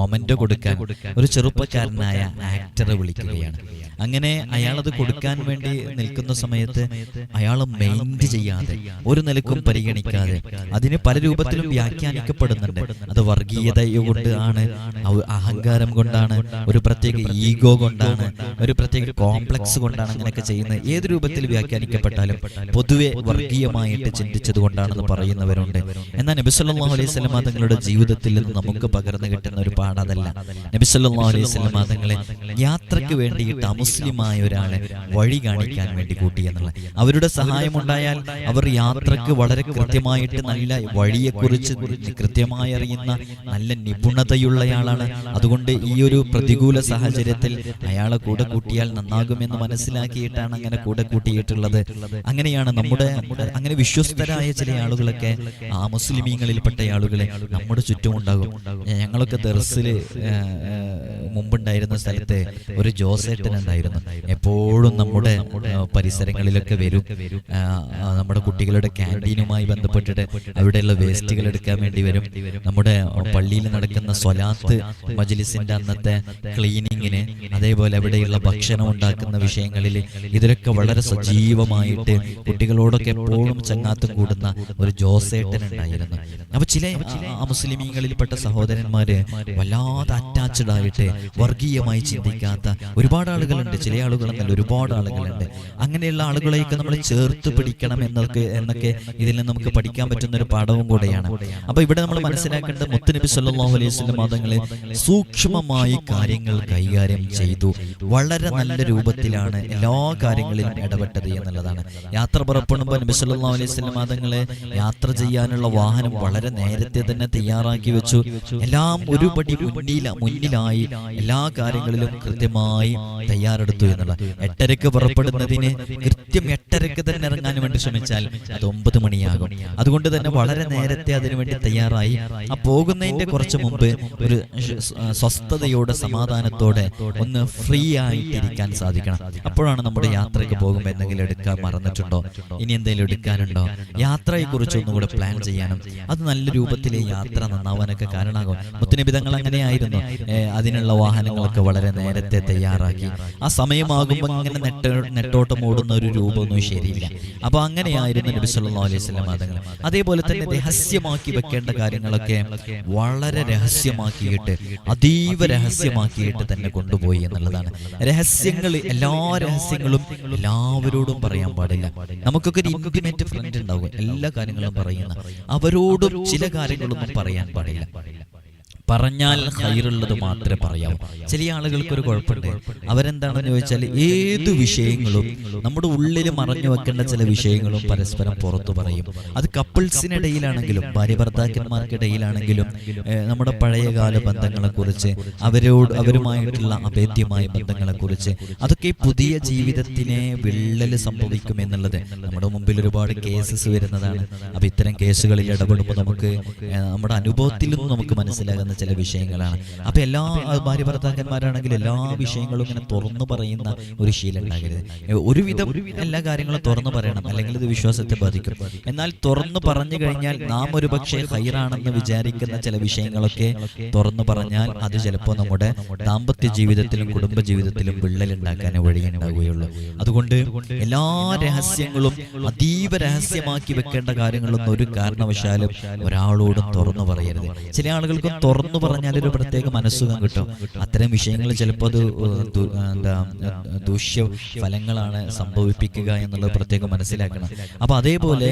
മൊമന്റോ കൊടുക്കാൻ ഒരു ചെറുപ്പക്കാരനായ ആക്ടറെ വിളിക്കുകയാണ്. അങ്ങനെ അയാളത് കൊടുക്കാൻ വേണ്ടി നിൽക്കുന്ന സമയത്ത് അയാൾ മെയിന്റ് ചെയ്യാതെ ഒരു നിലക്കും പരിഗണിക്കാതെ അതിന് പല രൂപത്തിലും വ്യാഖ്യാനിക്കപ്പെടുന്നുണ്ട്. അത് വർഗീയത കൊണ്ട് ആണ് അഹങ്കാരം കൊണ്ടാണ് ഒരു പ്രത്യേക ഈഗോ കൊണ്ടാണ്. ഒരു പ്രത്യേക കോംപ്ലക്സ് കൊണ്ടാണ് അങ്ങനെയൊക്കെ ചെയ്യുന്നത്. ഏത് രൂപത്തിൽ വ്യാഖ്യാനിക്കപ്പെട്ടാലും പൊതുവെ വർഗീയമായിട്ട് ചിന്തിച്ചത് കൊണ്ടാണെന്ന് പറയുന്നവരുണ്ട്. എന്നാൽ നബി സല്ലല്ലാഹു അലൈഹി വസല്ലം തങ്ങളുടെ ജീവിതത്തിൽ നിന്ന് നമുക്ക് പകർന്നു കിട്ടുന്ന ഒരു പാഠതല്ല നബി സല്ലല്ലാഹു അലൈഹി വസല്ലം തങ്ങളെ യാത്രയ്ക്ക് വേണ്ടിയിട്ട് അമുസ്ലിമായ ഒരാളെ വഴി കാണിക്കാൻ വേണ്ടി കൂട്ടി എന്നുള്ള അവരുടെ സഹായമുണ്ടായാൽ അവർ യാത്രയ്ക്ക് വളരെ കൃത്യമായിട്ട് നല്ല വഴിയെക്കുറിച്ച് കൃത്യമായി അറിയുന്ന നല്ല നിപുണതയുള്ളയാളാണ്. അതുകൊണ്ട് ഈ ഒരു പ്രതികൂല സാഹചര്യത്തിൽ അയാളെ കൂടെ കൂട്ടിയാൽ നന്നാകുമെന്ന് മനസ്സിലാക്കിയിട്ടാണ് അങ്ങനെ കൂടെ കൂട്ടിയിട്ടുള്ളത്. അങ്ങനെയാണ് നമ്മുടെ അങ്ങനെ വിശ്വസ്തരായ ചില ആളുകളൊക്കെ ആ മുസ്ലിമീങ്ങളിൽപ്പെട്ട ആളുകളെ നമ്മുടെ ചുറ്റും ഉണ്ടാകും. ഞങ്ങളൊക്കെ ദർസിൽ മുമ്പുണ്ടായിരുന്ന സ്ഥലത്ത് ഒരു ജോസേട്ടൻ ഉണ്ടായിരുന്നു. എപ്പോഴും നമ്മുടെ പരിസരങ്ങളിലൊക്കെ വരും. നമ്മുടെ കുട്ടികളുടെ ക്യാന്റീനുമായി ബന്ധപ്പെട്ടിട്ട് അവിടെയുള്ള വേസ്റ്റുകൾ എടുക്കാൻ വേണ്ടി വരും. നമ്മുടെ പള്ളിയിൽ നടക്കുന്ന സ്വലാത്ത് മജ്ലിസിന്റെ അന്നത്തെ ക്ലീനിങ്ങിന് അതേപോലെ അവിടെയുള്ള ഭക്ഷണം ഉണ്ടാക്കുന്ന വിഷയങ്ങളിൽ ഇതിലൊക്കെ വളരെ സജീവമായിട്ട് കുട്ടികളോടൊക്കെ എപ്പോഴും ചങ്ങാത്തം കൂടുന്ന ഒരു ജോസേട്ടൻ ഉണ്ടായിരുന്നു അപ്പൊ ചില ആ മുസ്ലിമീങ്ങളിൽപ്പെട്ട സഹോദരന്മാര് വല്ലാതെ അറ്റാച്ച്ഡ് ആയിട്ട് വർഗീയമായി ചിന്തിക്കാത്ത ഒരുപാട് ആളുകളുണ്ട്. ചില ആളുകളെന്നല്ല ഒരുപാട് ആളുകളുണ്ട്. അങ്ങനെയുള്ള ആളുകളെയൊക്കെ നമ്മൾ ചേർത്ത് പിടിക്കണം എന്നൊക്കെ എന്നൊക്കെ ഇതിൽ നിന്ന് നമുക്ക് പഠിക്കാൻ പറ്റുന്ന ഒരു പാഠവും കൂടെയാണ്. അപ്പൊ ഇവിടെ നമ്മൾ മനസ്സിലാക്കേണ്ട മുത്തുനബി സല്ലല്ലാഹു അലൈഹി വസല്ലം മതങ്ങളെ സൂക്ഷ്മമായി കാര്യങ്ങൾ കൈകാര്യം ചെയ്തു. വളരെ നല്ല രൂപത്തിലാണ് എല്ലാ കാര്യങ്ങളിലും ഇടപെട്ടത് എന്നുള്ളതാണ്. യാത്ര പുറപ്പെടുമ്പോൾ നബി സല്ലല്ലാഹു അലൈഹി വസല്ലം മതങ്ങളെ യാത്ര ചെയ്യാനുള്ള വാഹനം വളരെ നേരത്തെ തന്നെ തയ്യാറാക്കി വെച്ചു. എല്ലാം ഒരു പടി മുന്നില മുന്നിലായി എല്ലാ കാര്യങ്ങളിലും കൃത്യമായി തയ്യാറെടുത്തു എന്നുള്ള എട്ടരക്ക് പുറപ്പെടുന്നതിന് കൃത്യം എട്ടരക്ക് തന്നെ ഇറങ്ങാൻ വേണ്ടി ശ്രമിച്ചാൽ അത് ഒമ്പത് മണിയാകും. അതുകൊണ്ട് തന്നെ വളരെ നേരത്തെ അതിനുവേണ്ടി തയ്യാറായി. ആ പോകുന്നതിന്റെ കുറച്ച് മുമ്പ് ഒരു സ്വസ്ഥതയോടെ സമാധാനത്തോടെ ഒന്ന് ഫ്രീ ആയിട്ടിരിക്കാൻ സാധിക്കണം. അപ്പോഴാണ് നമ്മുടെ യാത്രയ്ക്ക് പോകുമ്പോൾ എന്തെങ്കിലും എടുക്കാൻ മറന്നിട്ടുണ്ടോ? ഇനി എന്തെങ്കിലും എടുക്കാനുണ്ടോ? യാത്രയെക്കുറിച്ച് ഒന്നുകൂടെ പ്ലാൻ ചെയ്യാനും അത് നല്ല രൂപത്തിൽ യാത്ര നന്നാവാനൊക്കെ കാരണമാകും മുത്തുനിബിതങ്ങൾ അങ്ങനെയായിരുന്നു. അതിനുള്ള വാഹനങ്ങളൊക്കെ വളരെ നേരത്തെ തയ്യാറാക്കി. ആ സമയമാകുമ്പോൾ ഇങ്ങനെ നെട്ട നെട്ടോട്ടം ഓടുന്ന ഒരു രൂപമൊന്നും ശരിയില്ല. അപ്പൊ അങ്ങനെയായിരുന്നു നബി സല്ലാ അലൈഹി വസല്ലം മതങ്ങൾ അതേപോലെ തന്നെ രഹസ്യമാക്കി വെക്കേണ്ട കാര്യങ്ങളൊക്കെ വളരെ രഹസ്യമാക്കിയിട്ട് അതീവ രഹസ്യമാക്കിയിട്ട് തന്നെ കൊണ്ടുപോയി എന്നുള്ളതാണ്. രഹസ്യങ്ങൾ എല്ലാ രഹസ്യങ്ങളും എല്ലാവരോടും പറയാൻ പാടില്ല. നമുക്കൊക്കെ ഒരു ഇന്റിമേറ്റ് ഫ്രണ്ട് ഉണ്ടാവും എല്ലാ കാര്യങ്ങളും പറയുന്ന അവരോടും ചില കാര്യങ്ങളൊന്നും പറയാൻ പാടില്ല. പറഞ്ഞാൽ ഹൈറുള്ളത് മാത്രമേ പറയാവൂ. ചില ആളുകൾക്ക് ഒരു കുഴപ്പമുണ്ട്. അവരെന്താണെന്ന് ചോദിച്ചാൽ ഏത് വിഷയങ്ങളും നമ്മുടെ ഉള്ളിൽ മറഞ്ഞു വെക്കേണ്ട ചില വിഷയങ്ങളും പരസ്പരം പുറത്തു പറയും. അത് കപ്പിൾസിനിടയിലാണെങ്കിലും ഭാര്യ ഭർത്താക്കന്മാർക്കിടയിലാണെങ്കിലും നമ്മുടെ പഴയകാല ബന്ധങ്ങളെക്കുറിച്ച് അവരോട് അവരുമായിട്ടുള്ള അഭേദ്യമായ ബന്ധങ്ങളെക്കുറിച്ച് അതൊക്കെ പുതിയ ജീവിതത്തിനെ വിള്ളൽ സംഭവിക്കും എന്നുള്ളത്. നമ്മുടെ മുമ്പിൽ ഒരുപാട് കേസസ് വരുന്നതാണ്. അപ്പം ഇത്തരം കേസുകളിൽ ഇടപെടുമ്പോൾ നമുക്ക് നമ്മുടെ അനുഭവത്തിൽ നിന്നും നമുക്ക് മനസ്സിലാകുന്ന ചില വിഷയങ്ങളാണ്. അപ്പൊ എല്ലാ ഭാര്യ ഭർത്താക്കന്മാരാണെങ്കിൽ എല്ലാ വിഷയങ്ങളും ഇങ്ങനെ തുറന്നു പറയുന്ന ഒരു ശീലം ഉണ്ടാകരുത്. ഒരുവിധം എല്ലാ കാര്യങ്ങളും തുറന്നു പറയണം. അല്ലെങ്കിൽ ഇത് വിശ്വാസത്തെ ബാധിക്കും. എന്നാൽ തുറന്നു പറഞ്ഞു കഴിഞ്ഞാൽ നാം ഒരു പക്ഷേ ഹൈറാണെന്ന് വിചാരിക്കുന്ന ചില വിഷയങ്ങളൊക്കെ തുറന്നു പറഞ്ഞാൽ അത് ചിലപ്പോൾ നമ്മുടെ ദാമ്പത്യ ജീവിതത്തിലും കുടുംബ ജീവിതത്തിലും വിള്ളൽ ഉണ്ടാക്കാനേ വഴിയുണ്ടാവുകയുള്ളൂ. അതുകൊണ്ട് എല്ലാ രഹസ്യങ്ങളും അതീവ രഹസ്യമാക്കി വെക്കേണ്ട കാര്യങ്ങളൊന്നും ഒരു കാരണവശാലും ഒരാളോടും തുറന്നു പറയരുത്. ചില ആളുകൾക്കും തുറന്നു പറഞ്ഞാൽ ഒരു പ്രത്യേക മനസ്സുഖം കിട്ടും. അത്തരം വിഷയങ്ങൾ ചിലപ്പോൾ അത് എന്താ ദൂഷ്യ ഫലങ്ങളാണ് സംഭവിപ്പിക്കുക എന്നുള്ളത് പ്രത്യേകം മനസ്സിലാക്കണം. അപ്പൊ അതേപോലെ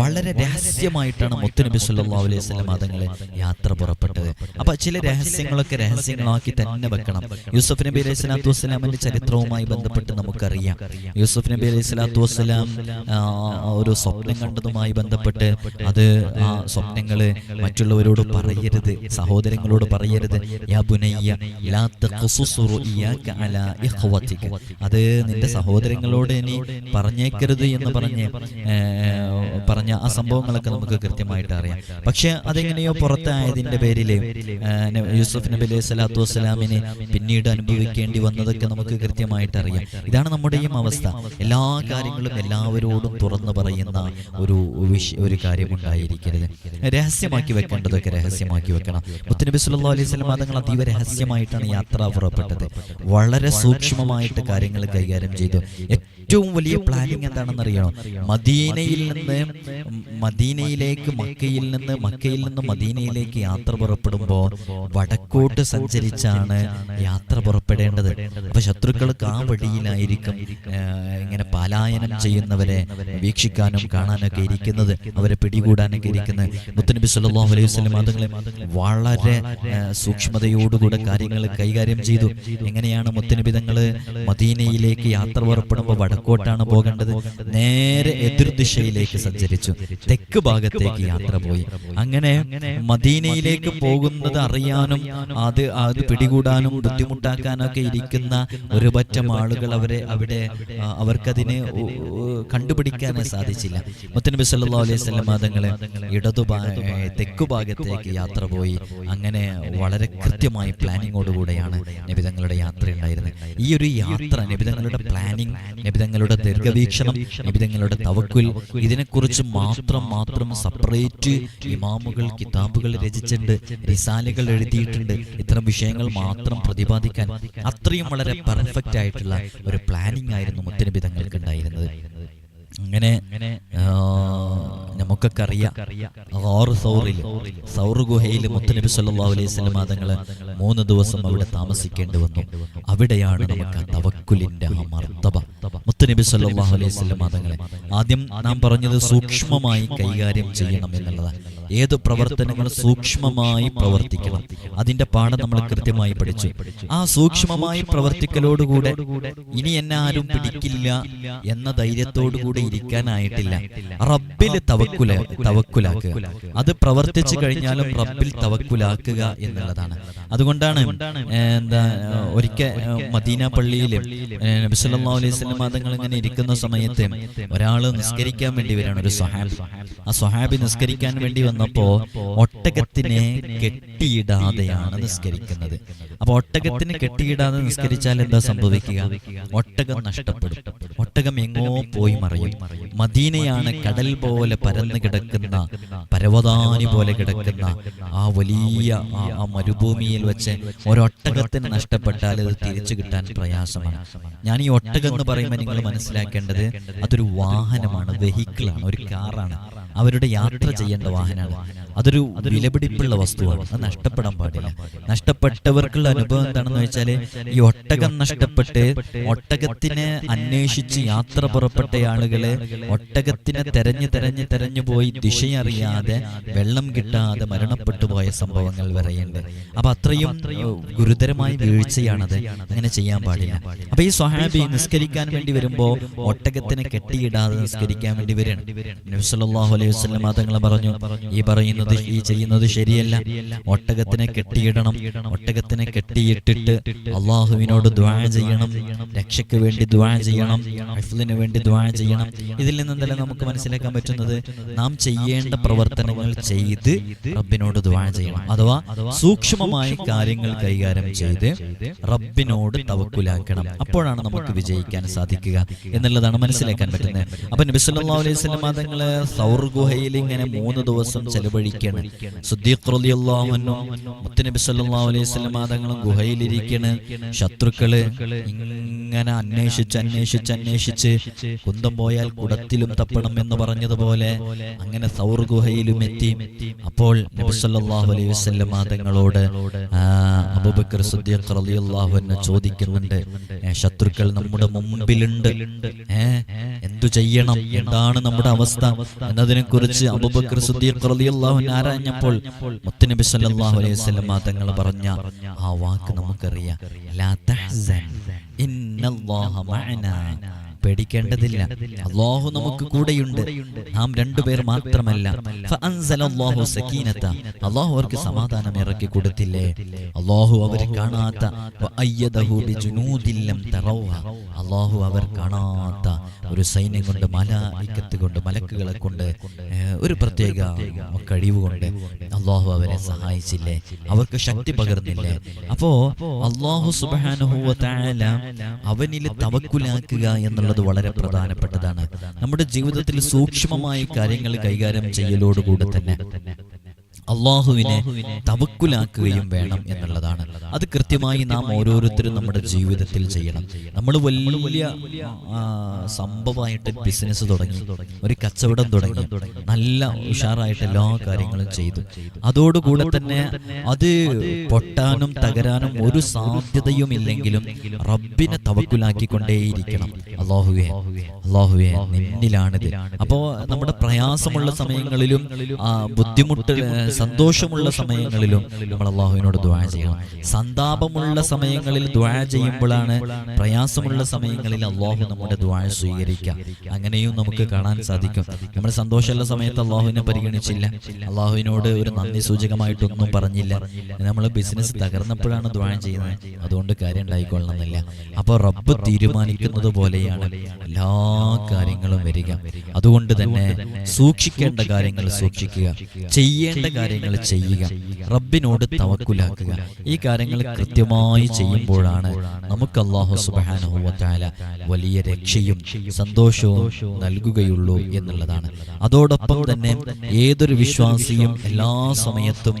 വളരെ രഹസ്യമായിട്ടാണ് മുത്തുനബി സല്ലാ അലൈഹി വസല്ലം മതങ്ങളെ യാത്ര പുറപ്പെട്ടത്. അപ്പൊ ചില രഹസ്യങ്ങളൊക്കെ രഹസ്യങ്ങളാക്കി തന്നെ വെക്കണം. യൂസഫ് നബി അലൈഹി സ്വലാത്തു വസ്സലാമിന്റെ ചരിത്രവുമായി ബന്ധപ്പെട്ട് നമുക്കറിയാം. യൂസഫ് നബി അലൈഹി സ്വലാത്തു വസ്സലാം ഒരു സ്വപ്നം കണ്ടതുമായി ബന്ധപ്പെട്ട് അത് ആ സ്വപ്നങ്ങൾ മറ്റുള്ളവരോട് പറയരുത് സഹോദരങ്ങളോട് പറയരുത്. യാ ബുനയ്യ ലാ തഖ്സുസു റുഇയാക അലാ ഇഖ്വതിക അത് നിന്റെ സഹോദരങ്ങളോട് ഇനി പറഞ്ഞേക്കരുത് എന്ന് പറഞ്ഞ് പറഞ്ഞ ആ സംഭവങ്ങളൊക്കെ നമുക്ക് കൃത്യമായിട്ട് അറിയാം. പക്ഷെ അതെങ്ങനെയോ പുറത്തായതിന്റെ പേരിൽ യൂസുഫ് നബി അലൈഹി സ്വലാത്തു വസ്സലാമിനെ പിന്നീട് അനുഭവിക്കേണ്ടി വന്നതൊക്കെ നമുക്ക് കൃത്യമായിട്ട് അറിയാം. ഇതാണ് നമ്മുടെയും അവസ്ഥ. എല്ലാ കാര്യങ്ങളും എല്ലാവരോടും തുറന്നു പറയുന്ന ഒരു ഒരു കാര്യം ഉണ്ടായിരിക്കരുത്. രഹസ്യമാക്കി വെക്കേണ്ടതൊക്കെ രഹസ്യമാക്കി വെക്കണം സല്ലല്ലാഹു അലൈഹി അതീവ രഹസ്യമായിട്ടാണ് യാത്ര പുറപ്പെട്ടത്. വളരെ സൂക്ഷ്മമായിട്ട് കാര്യങ്ങൾ കൈകാര്യം ചെയ്തു. ഏറ്റവും വലിയ പ്ലാനിങ് എന്താണെന്ന് അറിയണം മദീനയിൽ നിന്ന് മദീനയിലേക്ക് മക്കയിൽ നിന്ന് മക്കയിൽ നിന്ന് മദീനയിലേക്ക് യാത്ര പുറപ്പെടുമ്പോൾ വടക്കോട്ട് സഞ്ചരിച്ചാണ് യാത്ര പുറപ്പെടേണ്ടത്. അപ്പൊ ശത്രുക്കൾക്ക് ആ വഴിയിലായിരിക്കും ഇങ്ങനെ പലായനം ചെയ്യുന്നവരെ വീക്ഷിക്കാനും കാണാനൊക്കെ ഇരിക്കുന്നത് അവരെ പിടികൂടാനൊക്കെ ഇരിക്കുന്നത്. മുത്തനബി സല്ലല്ലാഹു അലൈഹി വസല്ലം അതുങ്ങളെ വളരെ സൂക്ഷ്മതയോടുകൂടെ കാര്യങ്ങൾ കൈകാര്യം ചെയ്തു. എങ്ങനെയാണ് മുത്തനബി തങ്ങൾ മദീനയിലേക്ക് യാത്ര പുറപ്പെടുമ്പോൾ വടക്കോട്ടാണ് പോകേണ്ടത്? നേരെ എതിർദിശയിലേക്ക് സഞ്ചരിച്ചു. തെക്ക് ഭാഗത്തേക്ക് യാത്ര പോയി. അങ്ങനെ മദീനയിലേക്ക് പോകുന്നത് അറിയാനും അത് അത് പിടികൂടാനും ബുദ്ധിമുട്ടാക്കാനൊക്കെ ഇരിക്കുന്ന ഒരു പറ്റം ആളുകൾ അവരെ അവിടെ ആ, അവർക്കതിനെ കണ്ടുപിടിക്കാൻ കണ്ടുപിടിക്കാനേ സാധിച്ചില്ല. മുത്തനബി സല്ലാ അലൈഹി സ്വലം മതങ്ങളെ തെക്കു ഭാഗത്തേക്ക് യാത്ര പോയി. അങ്ങനെ വളരെ കൃത്യമായി പ്ലാനിങ്ങോടുകൂടെയാണ് നബിതങ്ങളുടെ യാത്ര ഉണ്ടായിരുന്നത് ഈ ഒരു യാത്ര നബിതങ്ങളുടെ പ്ലാനിങ് നബിതങ്ങളുടെ ദീർഘവീക്ഷണം നബിതങ്ങളുടെ തവക്കുൽ ഇതിനെക്കുറിച്ച് മാത്രം മാത്രം സെപ്പറേറ്റ് ഇമാമുകൾ കിതാബുകൾ രചിച്ചിട്ടുണ്ട് റിസാലുകൾ എഴുതിയിട്ടുണ്ട്. ഇത്തരം വിഷയങ്ങൾ മാത്രം പ്രതിപാദിക്കാൻ അത്രയും വളരെ പെർഫെക്റ്റ് ആയിട്ടുള്ള ഒരു പ്ലാനിങ് ആയിരുന്നു മുത്തനബിതങ്ങൾക്ക് ഉണ്ടായിരുന്നത്. അങ്ങനെ ആ, നമുക്കൊക്കെ സൗർ മുത്തനബി സല്ലല്ലാഹു അലൈഹി തങ്ങൾ മൂന്ന് ദിവസം അവിടെ താമസിക്കേണ്ടി വന്നു. അവിടെയാണ് നമുക്ക് തവക്കുലിന്റെ ആ മർത്തബ. മുത്തനബി സല്ലല്ലാഹു അലൈഹി വസല്ലം തങ്ങളെ ആദ്യം നാം പറഞ്ഞത് സൂക്ഷ്മമായി കൈകാര്യം ചെയ്യണം എന്നുള്ളതാണ്. ഏത് പ്രവർത്തനങ്ങൾ സൂക്ഷ്മമായി പ്രവർത്തിക്കണം? അതിന്റെ പാഠം നമ്മൾ കൃത്യമായി പഠിച്ചു. ആ സൂക്ഷ്മമായി പ്രവർത്തിക്കലോടുകൂടെ ഇനി എന്നെ ആരും പിടിക്കില്ല എന്ന ധൈര്യത്തോടുകൂടെ ഇരിക്കാനായിട്ടില്ല. റബ്ബിൽ തവക്കുല തവക്കുലാക്കുക അത് പ്രവർത്തിച്ചു കഴിഞ്ഞാലും റബ്ബിൽ തവക്കുലാക്കുക എന്നുള്ളതാണ്. അതുകൊണ്ടാണ് എന്താ ഒരിക്കൽ മദീന പള്ളിയിൽ നബി സല്ലല്ലാഹു അലൈഹി സ്വല്ലം ഇങ്ങനെ ഇരിക്കുന്ന സമയത്ത് ഒരാൾ നിസ്കരിക്കാൻ വേണ്ടി വരികയാണ് ഒരു സൊഹാബ് ആ സൊഹാബി നിസ്കരിക്കാൻ വേണ്ടി വന്നപ്പോ ഒട്ടകത്തിനെ കെട്ടിയിടാതെയാണ് നിസ്കരിക്കുന്നത്. അപ്പൊ ഒട്ടകത്തിന് കെട്ടിയിടാതെ നിസ്കരിച്ചാൽ എന്താ സംഭവിക്കുക? ഒട്ടകം നഷ്ടപ്പെടും. ഒട്ടകം എങ്ങോ പോയി മറയും. മദീനയാണ് കടൽ പോലെ പരന്നു കിടക്കുന്ന പരവതാനി പോലെ കിടക്കുന്ന ആ വലിയ ആ- മരുഭൂമിയിൽ വെച്ച് ഒരൊട്ടകത്തിന് നഷ്ടപ്പെട്ടാൽ അത് തിരിച്ചു കിട്ടാൻ പ്രയാസമാണ്. ഞാൻ ഈ ഒട്ടകം എന്ന് പറയുമ്പോൾ നിങ്ങൾ മനസ്സിലാക്കേണ്ടത് അതൊരു വാഹനമാണ് വെഹിക്കിളാണ് ഒരു കാറാണ്. അവരുടെ യാത്ര ചെയ്യേണ്ട വാഹനമാണ്. അതൊരു വിലപിടിപ്പുള്ള വസ്തുവാണ്. അത് നഷ്ടപ്പെടാൻ പാടില്ല. നഷ്ടപ്പെട്ടവർക്കുള്ള അനുഭവം എന്താണെന്ന് വെച്ചാൽ ഈ ഒട്ടകം നഷ്ടപ്പെട്ട് ഒട്ടകത്തിനെ അന്വേഷിച്ച് യാത്ര പുറപ്പെട്ട ആളുകൾ ഒട്ടകത്തിനെ തെരഞ്ഞു തെരഞ്ഞു തെരഞ്ഞു പോയി ദിശയറിയാതെ വെള്ളം കിട്ടാതെ മരണപ്പെട്ടു പോയ സംഭവങ്ങൾ വരെയുണ്ട് അപ്പൊ അത്രയും ഗുരുതരമായ വീഴ്ചയാണത് അങ്ങനെ ചെയ്യാൻ പാടില്ല. അപ്പൊ ഈ സ്വഹാബി നിസ്കരിക്കാൻ വേണ്ടി വരുമ്പോ ഒട്ടകത്തിനെ കെട്ടിയിടാതെ നിസ്കരിക്കാൻ വേണ്ടി വരണം നബി സല്ലല്ലാഹു അലൈഹി വസല്ലം തങ്ങൾ പറഞ്ഞു ഈ പറയുന്നത് ഈ ചെയ്യുന്നത് ശരിയല്ല. ഒട്ടകത്തിനെ കെട്ടിയിടണം ഒട്ടകത്തിനെ കെട്ടിയിട്ടിട്ട് അള്ളാഹുവിനോട് ദ്വാ ചെയ്യണം രക്ഷയ്ക്ക് വേണ്ടി ദ്വാ ചെയ്യണം അഫ്ലിന് വേണ്ടി ദ്വാ ചെയ്യണം. ഇതിൽ നിന്നെന്തല്ല നമുക്ക് മനസ്സിലാക്കാൻ പറ്റുന്നത്? നാം ചെയ്യേണ്ട പ്രവർത്തനങ്ങൾ ചെയ്ത് റബ്ബിനോട് ദ്വാ ചെയ്യണം. അഥവാ സൂക്ഷ്മമായി കാര്യങ്ങൾ കൈകാര്യം ചെയ്ത് റബ്ബിനോട് തവക്കുലാക്കണം. അപ്പോഴാണ് നമുക്ക് വിജയിക്കാൻ സാധിക്കുക എന്നുള്ളതാണ് മനസ്സിലാക്കാൻ പറ്റുന്നത്. അപ്പൊ നബി സല്ലല്ലാഹു അലൈഹി വസല്ലം തങ്ങൾ സൗർ ഗുഹയിൽ ഇങ്ങനെ മൂന്ന് ദിവസം ചെലവഴിക്കണം. മുത്തുനബി സല്ലല്ലാഹു അലൈഹി തങ്ങളും ഗുഹയിലിരിക്കാണ്. ശത്രുക്കൾ ഇങ്ങനെ അന്വേഷിച്ച് അന്വേഷിച്ച് അന്വേഷിച്ച് കുന്തം പോയാൽ കുടത്തിലും തപ്പണം എന്ന് പറഞ്ഞതുപോലെ അങ്ങനെ സൗർ ഗുഹയിലും എത്തി. അപ്പോൾ നബി സല്ലല്ലാഹു അലൈഹി വസ്ലം തങ്ങളോട് അബൂബക്കർ സുദ്ദീഖ് റളിയല്ലാഹു അൻഹു ചോദിക്കുന്നുണ്ട് ശത്രുക്കൾ നമ്മുടെ മുമ്പിലുണ്ട്. എന്തു ചെയ്യണം? എന്താണ് നമ്മുടെ അവസ്ഥ? എന്നതിനെ കുറിച്ച് അബൂബക്കർ സുദ്ദീഖ് റളിയല്ലാഹു സല്ലല്ലാഹു അലൈഹി വസല്ലം തങ്ങൾ പറഞ്ഞ ആ വാക്ക് നമുക്കറിയാം. മഅനാ. പേടിക്കേണ്ടതില്ല. അള്ളാഹു നമുക്ക് കൂടെയുണ്ട്. നാം രണ്ടുപേർ മാത്രമല്ല. അള്ളാഹു അവർക്ക് സമാധാനം ഇറക്കി കൊടുത്തില്ലേ? അള്ളാഹു അവർ കാണാത്ത അള്ളാഹു അവർ കാണാത്ത ഒരു സൈന്യം കൊണ്ട് മലായിക്കത്ത് കൊണ്ട് മലക്കുകളെ കൊണ്ട് ഒരു പ്രത്യേക കഴിവ് കൊണ്ട് അള്ളാഹു അവരെ സഹായിച്ചില്ലേ? അവർക്ക് ശക്തി പകർന്നില്ലേ? അപ്പോ അള്ളാഹു സുബ്ഹാനഹു വ തആല അവനിൽ തവക്കുലാക്കുക എന്നുള്ളത് വളരെ പ്രധാനപ്പെട്ടതാണ്. നമ്മുടെ ജീവിതത്തിൽ സൂക്ഷ്മമായി കാര്യങ്ങൾ കൈകാര്യം ചെയ്യലോടുകൂടെ തന്നെ. അള്ളാഹുവിനെ തവക്കുലാക്കുകയും വേണം എന്നുള്ളതാണ്. അത് കൃത്യമായി നാം ഓരോരുത്തരും നമ്മുടെ ജീവിതത്തിൽ ചെയ്യണം. നമ്മൾ വലിയ സംഭവമായിട്ട് ബിസിനസ് തുടങ്ങി. ഒരു കച്ചവടം തുടങ്ങി. നല്ല ഉഷാറായിട്ട് എല്ലാ കാര്യങ്ങളും ചെയ്തു. അതോടുകൂടെ തന്നെ അത് പൊട്ടാനും തകരാനും ഒരു സാധ്യതയും ഇല്ലെങ്കിലും റബ്ബിനെ തവക്കുലാക്കിക്കൊണ്ടേയിരിക്കണം അള്ളാഹുവെ അള്ളാഹുവെ നിന്നിലാണിത്. അപ്പോ നമ്മുടെ പ്രയാസമുള്ള സമയങ്ങളിലും ബുദ്ധിമുട്ട് സന്തോഷമുള്ള സമയങ്ങളിലും നമ്മൾ അള്ളാഹുവിനോട് ദ്വാ ചെയ്യണം. സന്താപമുള്ള സമയങ്ങളിൽ ദ്വാ ചെയ്യുമ്പോഴാണ് പ്രയാസമുള്ള സമയങ്ങളിൽ അള്ളാഹു നമ്മുടെ ദ്വാ സ്വീകരിക്കുക അങ്ങനെയും നമുക്ക് കാണാൻ സാധിക്കും. നമ്മൾ സന്തോഷമുള്ള സമയത്ത് അള്ളാഹുവിനെ പരിഗണിച്ചില്ല. അള്ളാഹുവിനോട് ഒരു നന്ദി സൂചകമായിട്ടൊന്നും പറഞ്ഞില്ല. നമ്മൾ ബിസിനസ് തകർന്നപ്പോഴാണ് ദ്വാ ചെയ്യുന്നത്. അതുകൊണ്ട് കാര്യം ഉണ്ടായിക്കൊള്ളണമെന്നില്ല. അപ്പോൾ റബ്ബ് തീരുമാനിക്കുന്നത് പോലെയാണ്. എല്ലാ കാര്യങ്ങളും വരിക. അതുകൊണ്ട് തന്നെ സൂക്ഷിക്കേണ്ട കാര്യങ്ങൾ സൂക്ഷിക്കുക. ചെയ്യേണ്ട കാര്യങ്ങൾ ചെയ്യുക. റബ്ബിനോട് തവക്കുലാക്കുക. ഈ കാര്യങ്ങൾ കൃത്യമായി ചെയ്യുമ്പോഴാണ് നമുക്ക് അള്ളാഹു തആല വലിയ രക്ഷയും സന്തോഷവും നൽകുകയുള്ളൂ എന്നുള്ളതാണ്. അതോടൊപ്പം തന്നെ ഏതൊരു വിശ്വാസിയും എല്ലാ സമയത്തും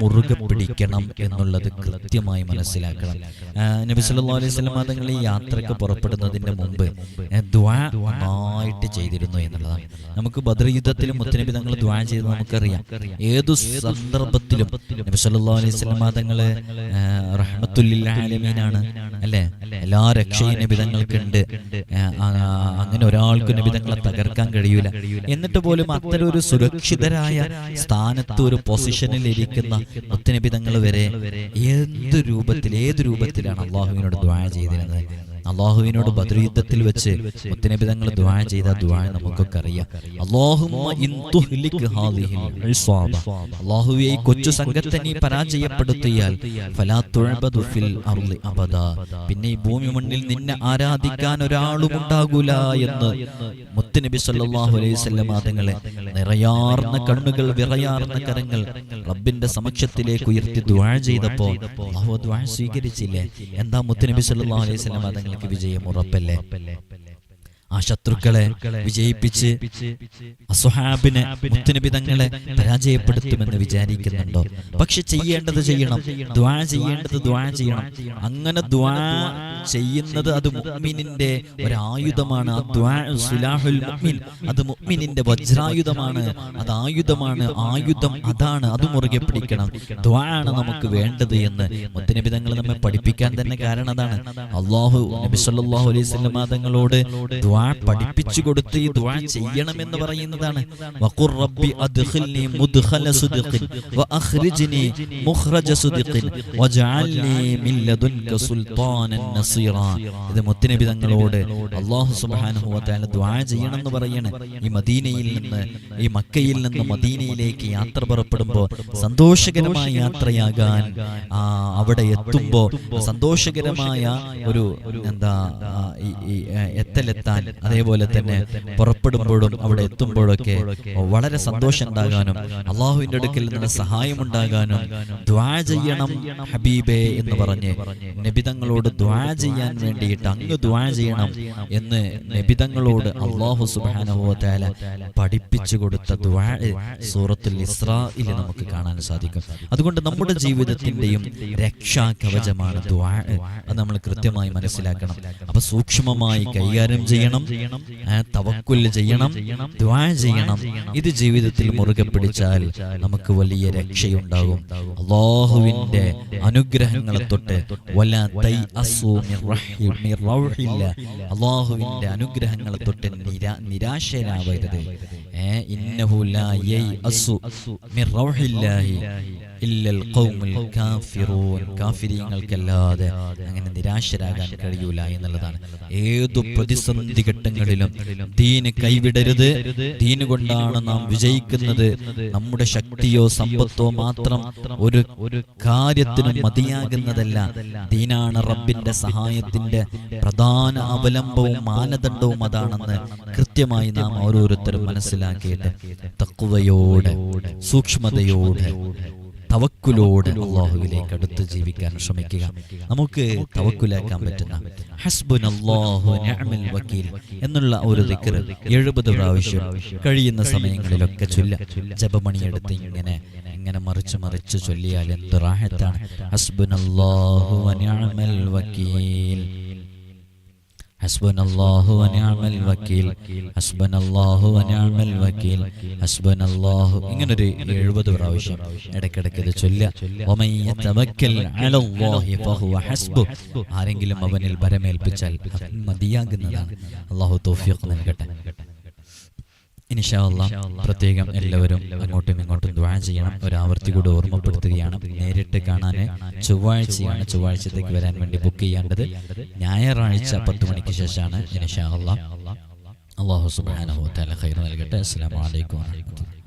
മുറുകെ പിടിക്കണം എന്നുള്ളത് കൃത്യമായി മനസ്സിലാക്കണം. നബി സല്ലല്ലാഹു അലൈഹി വസല്ലം തങ്ങൾ ഈ യാത്രയ്ക്ക് പുറപ്പെടുന്നതിന്റെ മുമ്പ് ദ്വാ നന്നായിട്ട് ചെയ്തിരുന്നു എന്നുള്ളതാണ്. നമുക്ക് ബദർ യുദ്ധത്തിലും മുത്തനബി തങ്ങൾ ദുആ ചെയ്ത് നമുക്കറിയാം. ഏതു സന്ദർഭത്തിലും വസല്ലം തങ്ങൾ റഹ്മത്തുല്ലിൽ ആലമീനാണ്. അല്ലേ? എല്ലാ രക്ഷയും നബിതങ്ങൾക്കുണ്ട് അങ്ങനെ ഒരാൾക്ക് നബിതങ്ങളെ തകർക്കാൻ കഴിയൂല. എന്നിട്ട് പോലും അത്തരം ഒരു സുരക്ഷിതരായ സ്ഥാനത്ത് ഒരു പൊസിഷനിൽ ഇരിക്കുന്ന മുത്തനബിതങ്ങൾ വരെ ഏത് രൂപത്തിൽ ഏത് രൂപത്തിലാണ് അള്ളാഹുവിനോട് ദ്വാര ചെയ്തിരുന്നത്? അള്ളാഹുവിനോട് ബദ്രയുദ്ധത്തിൽ വെച്ച് മുത്തനബി തങ്ങൾ ദ്വാ ചെയ്ത ദ്വാ നമുക്കൊക്കെ അറിയാം. അള്ളാഹുവിയെ. അള്ളാഹുവേ കൊച്ചു സംഘത്തെ നീ പരാജയപ്പെടുത്തിയാൽ. പിന്നെ ഈ ഭൂമി മണ്ണിൽ നിന്നെ ആരാധിക്കാൻ ഒരാളും ഉണ്ടാകൂല എന്ന് മുത്തുനബി സല്ലാഹു അലൈഹി മാതങ്ങളെ നിറയാർന്ന കണ്ണുകൾ വിറയാർന്ന കരങ്ങൾ റബ്ബിന്റെ സമക്ഷത്തിലേക്ക് ഉയർത്തി ദ്വാഴ ചെയ്തപ്പോ അള്ളാഹു ദ്വാഴ സ്വീകരിച്ചില്ലേ? എന്താ മുത്തുനബി സല്ലല്ലാഹു അലൈഹി വസല്ലം വിജയം ഉറപ്പല്ലേ? ആ ശത്രുക്കളെ വിജയിപ്പിച്ച് അസുഹാബിനെ മുത്തുനബി തങ്ങളെ പരാജയപ്പെടുത്തുമെന്ന് വിചാരിക്കുന്നുണ്ടോ? പക്ഷെ ചെയ്യേണ്ടത് ചെയ്യണം. ദ്വാ ചെയ്യേണ്ടത് ദ്വാ ചെയ്യണം. അങ്ങനെ ദ്വാ ചെയ്യുന്നത് അത് മുഅ്മിനിന്റെ ഒരായുധമാണ്. സുലാഹുൽ മുഅ്മിൻ. അത് മുഅ്മിനിന്റെ വജ്രായുധമാണ്. അത് ആയുധമാണ്. ആയുധം അതാണ്. അത് മുറുകെ പിടിക്കണം. ദ്വാ ആണ് നമുക്ക് വേണ്ടത് എന്ന് മുത്തനബി തങ്ങൾ നമ്മെ പഠിപ്പിക്കാൻ തന്നെ കാരണം അതാണ് അള്ളാഹു നബി സല്ലല്ലാഹു അലൈഹി വസല്ലം തങ്ങളോട് ദ്വാ പഠിപ്പിച്ചു കൊടുത്ത് ഈ ദ്വാ ചെയ്യണമെന്ന് പറയുന്നതാണ്. വഖുർ റബ്ബി അദ്ഖിൽനി മുദ്ഖല സുദ്ഖിൻ വഅഖ്രിജ്നി മുഖ്റജ സുദ്ഖിൻ വജഅൽനി മിൻ ലദുൻക സുൽത്താനൻ നസീറ. ഇത് മുത്തനബി തങ്ങളോട് അല്ലാഹു സുബ്ഹാനഹു വ തആല ദ്വാ ചെയ്യണം എന്ന് പറയാണ്. ഈ മദീനയിൽ നിന്ന് ഈ മക്കയിൽ നിന്ന് മദീനയിലേക്ക് യാത്ര പുറപ്പെടുമ്പോൾ സന്തോഷകരമായ യാത്രയാകാൻ ആ, അവിടെ എത്തുമ്പോൾ സന്തോഷകരമായ ഒരു എന്താ എത്തലെത്താൻ അതേപോലെ തന്നെ പുറപ്പെടുമ്പോഴും അവിടെ എത്തുമ്പോഴൊക്കെ വളരെ സന്തോഷം ഉണ്ടാകാനും അള്ളാഹുവിന്റെ അടുക്കൽ നിന്ന് സഹായം ഉണ്ടാകാനും ദ്വാ ചെയ്യണം ഹബീബേ എന്ന് പറഞ്ഞ് നബിതങ്ങളോട് ദ്വാ ചെയ്യാൻ വേണ്ടിയിട്ട് അങ്ങ് ദ്വാ ചെയ്യണം എന്ന് നബിതങ്ങളോട് അള്ളാഹു സുബാനുഭവത്താല പഠിപ്പിച്ചു കൊടുത്ത ദ്വാ സൂറത്തുൽ ഇസ്രായിൽ നമുക്ക് കാണാൻ സാധിക്കും. അതുകൊണ്ട് നമ്മുടെ ജീവിതത്തിന്റെയും രക്ഷാ കവചമാണ് ദ്വാ. അത് നമ്മൾ കൃത്യമായി മനസ്സിലാക്കണം. അപ്പൊ സൂക്ഷ്മമായി കൈകാര്യം ചെയ്യണം. ആ, തവക്കുൽ ചെയ്യണം ദ്വാ ചെയ്യണം. ഇത് ജീവിതത്തിൽ മുറുകെ പിടിച്ചാൽ നമുക്ക് വലിയ രക്ഷയുണ്ടാകും. അള്ളാഹുവിന്റെ അനുഗ്രഹങ്ങളെ തൊട്ട് വല തൈ അള്ളാഹുവിന്റെ അനുഗ്രഹങ്ങളെ തൊട്ട് നിരാ ഇന്നഹു ലാ മിർ റൗഹില്ലാഹി. കാഫിരീങ്ങൾക്കല്ലാതെ അങ്ങനെ നിരാശരാകാൻ കഴിയൂല എന്നുള്ളതാണ്. ഏതു പ്രതിസന്ധി ഘട്ടങ്ങളിലും ദീന് കൈവിടരുത്. ദീന് കൊണ്ടാണ് നാം വിജയിക്കുന്നത്. നമ്മുടെ ശക്തിയോ സമ്പത്തോ മാത്രം ഒരു ഒരു കാര്യത്തിനും മതിയാകുന്നതല്ല. ദീനാണ് റബ്ബിന്റെ സഹായത്തിന്റെ പ്രധാന അവലംബവും മാനദണ്ഡവും അതാണെന്ന് കൃത്യമായി നാം ഓരോരുത്തരും മനസ്സിലാക്കിയിട്ട് തക്കുവയോടെ സൂക്ഷ്മതയോടെ തവക്കുലോട് അള്ളാഹുവിലേക്ക് അടുത്ത് ജീവിക്കാൻ ശ്രമിക്കുക. നമുക്ക് തവക്കുലാക്കാൻ പറ്റുന്ന ഹസ്ബുൻ അള്ളാഹു വക്കീൽ എന്നുള്ള ഒരു ദിക്ർ എഴുപത് പ്രാവശ്യം കഴിയുന്ന സമയങ്ങളിലൊക്കെ ചൊല്ല ജപമണിയെടുത്ത് ഇങ്ങനെ ഇങ്ങനെ മറിച്ച് മറിച്ച് ചൊല്ലിയാൽ എന്ത് റാഹത്താണ്? ഹസ്ബുൻ അള്ളാഹു വക്കീൽ. حسبنا الله ونعم الوكيل حسبنا الله ونعم الوكيل حسبنا الله ഇങ്ങനെ ഒരു എഴുപത് പ്രാവശ്യം ഇടയ്ക്കിടയ്ക്ക് ഇത് ചൊല്ല ومن يتوكل على الله فهو حسبه ആരെങ്കിലും അവനിൽ ഭരമേൽപ്പിച്ചാൽ അവൻ മതിയാകുന്നതാണ് അള്ളാഹു തൗഫീഖ് നൽകട്ടെ ഇനിഷാല്ല പ്രത്യേകം എല്ലാവരും അങ്ങോട്ടും ഇങ്ങോട്ടും ദ്വാ ചെയ്യണം. ഒരാവർത്തി കൂടെ ഓർമ്മപ്പെടുത്തുകയാണ്. നേരിട്ട് കാണാൻ ചൊവ്വാഴ്ചയാണ് ചൊവ്വാഴ്ചത്തേക്ക് വരാൻ വേണ്ടി ബുക്ക് ചെയ്യേണ്ടത് ഞായറാഴ്ച പത്ത് മണിക്ക് ശേഷമാണ് ഇനിഷാ അള്ളാഹ് തആല ഖൈർ നൽകട്ടെ. അലൈക്കും വറഹ്മത്തുള്ളാഹി